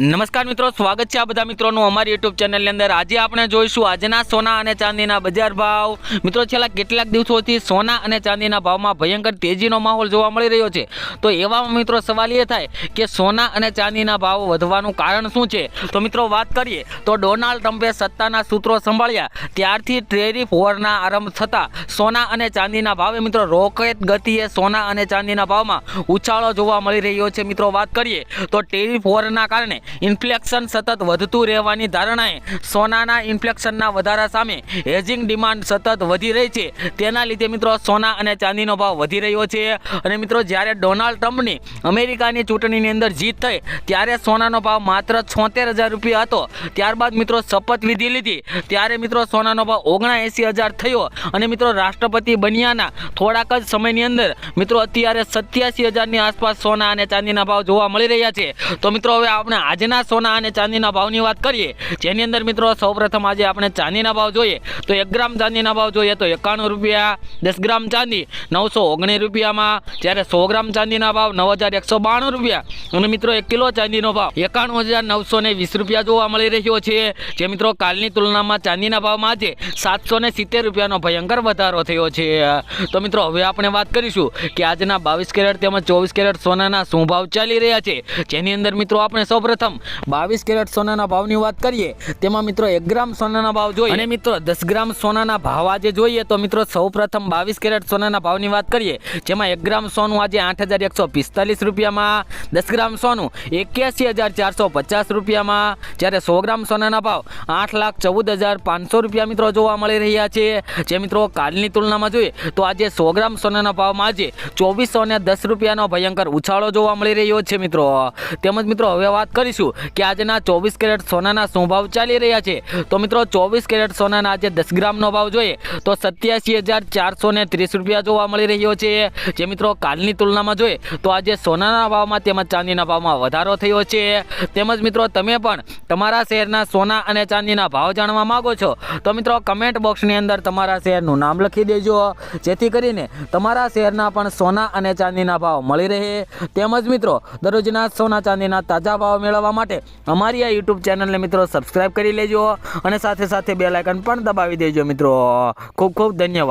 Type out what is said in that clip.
નમસ્કાર મિત્રો, સ્વાગત છે આ બધા મિત્રોનું અમારી યુટ્યુબ ચેનલની અંદર. આજે આપણે જોઈશું આજના સોના અને ચાંદીના બજાર ભાવ. મિત્રો, છેલ્લા કેટલાક દિવસોથી સોના અને ચાંદીના ભાવમાં ભયંકર તેજીનો માહોલ જોવા મળી રહ્યો છે. તો એવામાં મિત્રો, સવાલ એ થાય કે સોના અને ચાંદીના ભાવ વધવાનું કારણ શું છે? તો મિત્રો, વાત કરીએ તો ડોનાલ્ડ ટ્રમ્પે સત્તાના સૂત્રો સંભાળ્યા. ત્યારથી ટ્રેરિફ વોરના આરંભ થતાં સોના અને ચાંદીના ભાવે મિત્રો, રોકેટ ગતિએ સોના અને ચાંદીના ભાવમાં ઉછાળો જોવા મળી રહ્યો છે. મિત્રો, વાત કરીએ તો ટેરિફ વોરના કારણે ઇન્ફ્લેક્શન સતત વધતું રહેવાની ધારણાએ સોનાના ઇન્ફ્લેક્શનના વધારા સામે હેજિંગ ડિમાન્ડ સતત વધી રહી છે. તેના લીધે મિત્રો સોના અને ચાંદીનો ભાવ વધી રહ્યો છે. અને મિત્રો જ્યારે ડોનાલ્ડ ટ્રમ્પની અમેરિકાની ચૂંટણીની અંદર જીત થઈ, ત્યારે સોનાનો ભાવ માત્ર છોતેર હજાર રૂપિયા હતો. ત્યારબાદ મિત્રો શપથ વિધિ લીધી. ત્યારે મિત્રો સોનાનો ભાવ ઓગણએંસી હજાર થયો. અને મિત્રો રાષ્ટ્રપતિ બન્યાના થોડાક જ સમયની અંદર મિત્રો અત્યારે સત્યાસી હજારની આસપાસ સોના અને ચાંદીના ભાવ જોવા મળી રહ્યા છે. તો મિત્રો હવે આપણે આજના સોના અને ચાંદીના ભાવની વાત કરીએ, જેની અંદર મિત્રો સૌપ્રથમ આજે આપણે ચાંદીના ભાવ જોઈએ, તો એક ગ્રામ ચાંદીના ભાવ જોઈએ તો એકાણું રૂપિયા, દસ ગ્રામ ચાંદી, નવસો ઓગણીસ રૂપિયામાં, જ્યારે સો ગ્રામ ચાંદીના ભાવ, નવ હજાર એકસો બાણું રૂપિયા. અને મિત્રો એક કિલો ચાંદીનો ભાવ, એકાણું હજાર નવસો ને વીસ રૂપિયા જોવા મળી રહ્યો છે, જે મિત્રો કાલની તુલનામાં ચાંદીના ભાવમાં આજે સાતસો ને સિત્તેર રૂપિયાનો ભયંકર વધારો થયો છે. તો મિત્રો હવે આપણે વાત કરીશું કે આજના બાવીસ કેરેટ તેમજ ચોવીસ કેરેટ સોનાના શું ભાવ ચાલી રહ્યા છે, જેની અંદર મિત્રો આપણે સૌપ્રથમ બાવીસ કેરેટ સોનાના ભાવની વાત કરીએ, તેમાં મિત્રો એક ગ્રામ સોનાના ભાવ જોઈએ. અને મિત્રો દસ ગ્રામ સોનાના ભાવ આજે જોઈએ તો મિત્રો સૌપ્રથમ બાવીસ કેરેટ સોનાના ભાવની વાત કરીએ, જેમાં એક ગ્રામ સોનું આજે આઠ હજાર એકસો પિસ્તાલીસ રૂપિયામાં, દસ ગ્રામ સોનું એક્યાસી હજાર ચારસો પચાસ રૂપિયામાં, જ્યારે સો ગ્રામ સોનાના ભાવ આઠ લાખ ચૌદ હજાર પાંચસો રૂપિયા મિત્રો જોવા મળી રહ્યા છે. જે મિત્રો કાલની તુલનામાં જોઈએ તો આજે સો ગ્રામ સોનાના ભાવમાં આજે ચોવીસો ને દસ રૂપિયાનો ભયંકર ઉછાળો જોવા મળી રહ્યો છે મિત્રો. તેમજ મિત્રો હવે વાત કરીશું કે આજના ચોવીસ કેરેટ સોનાના શું ભાવ ચાલી રહ્યા છે. તો મિત્રો, ચોવીસ કેરેટ સોનાના આજે દસ ગ્રામનો ભાવ જોઈએ તો સત્યાસી હજાર ચારસો ને ત્રીસ રૂપિયા જોવા મળી રહ્યો છે. જે મિત્રો, કાલની તુલનામાં જોઈએ તો આજે સોનાના ભાવમાં તેમજ ચાંદીના ભાવમાં વધારો થયો છે. તેમજ મિત્રો, તમે પણ તમારા શહેરના સોના અને ચાંદીના ભાવ જાણવા માંગો છો તો મિત્રો, કમેન્ટ બોક્સની અંદર તમારા શહેરનું નામ લખી દેજો. જેથી કરીને તમારા શહેરના પણ સોના અને ચાંદીના ભાવ મળી રહે. તેમજ મિત્રો, દરરોજના સોના ચાંદીના તાજા ભાવ મેળવવા માટે અમારી આ યુટ્યુબ ચેનલને મિત્રો સબસ્ક્રાઇબ કરી લેજો અને સાથે સાથે બે લાઇકન પણ દબાવી દેજો મિત્રો. ખૂબ ખૂબ ધન્યવાદ.